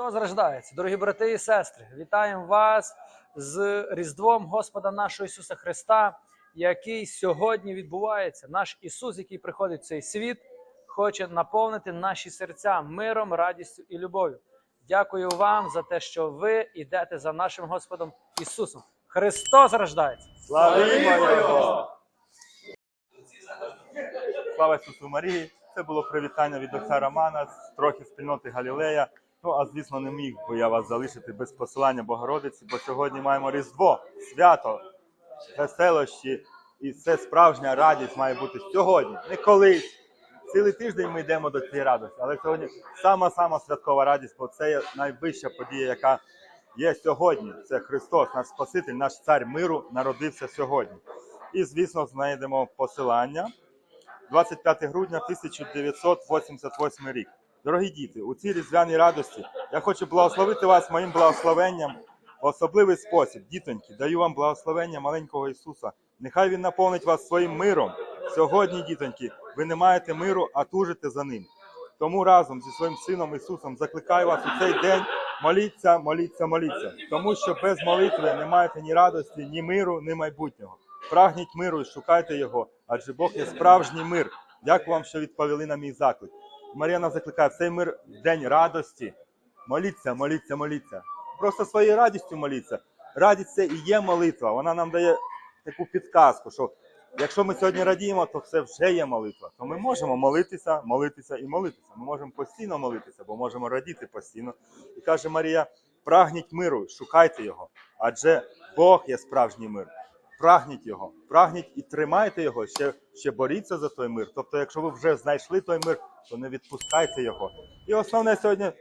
Хто зрождається, дорогі брати і сестри, вітаємо вас з Різдвом Господа нашого Ісуса Христа, який сьогодні відбувається. Наш Ісус, який приходить в цей світ, хоче наповнити наші серця миром, радістю і любов'ю. Дякую вам за те, що ви йдете за нашим Господом Ісусом. Христос рождається! Славімо Його! Слава Ісусу Марії! Це було привітання від отця Романа, з трохи спільноти Галілея. Ну, а звісно, не міг би я вас залишити без посилання Богородиці, бо сьогодні маємо Різдво, свято, веселощі, і це справжня радість має бути сьогодні, не колись. Цілий тиждень ми йдемо до цієї радості, але сьогодні сама-сама святкова радість, бо це найвища подія, яка є сьогодні. Це Христос, наш Спаситель, наш цар миру народився сьогодні. І, звісно, знайдемо посилання. 25 грудня 1988 рік. Дорогі діти, у цій різдвяній радості я хочу благословити вас моїм благословенням в особливий спосіб. Дітоньки, даю вам благословення маленького Ісуса. Нехай Він наповнить вас своїм миром. Сьогодні, дітоньки, ви не маєте миру, а тужите за ним. Тому разом зі своїм сином Ісусом закликаю вас у цей день моліться, моліться, моліться. Тому що без молитви не маєте ні радості, ні миру, ні майбутнього. Прагніть миру і шукайте його, адже Бог є справжній мир. Дякую вам, що відповіли на мій заклик. Марія нас закликає цей мир день радості. Моліться, моліться, моліться. Просто своєю радістю моліться. Радість це і є молитва. Вона нам дає таку підказку, що якщо ми сьогодні радіємо, то це вже є молитва. То ми можемо молитися, молитися і молитися. Ми можемо постійно молитися, бо можемо радіти постійно. І каже Марія: прагніть миру, шукайте його, адже Бог є справжній мир. Прагніть його, прагніть і тримайте його, ще, ще боріться за той мир. Тобто, якщо ви вже знайшли той мир, то не відпускайте його. І основне сьогодні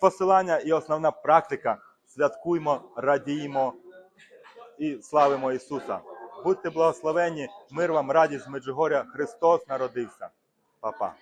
посилання і основна практика. Святкуймо, радіємо і славимо Ісуса. Будьте благословені, мир вам, радість з Меджугоря. Христос народився. Па-па.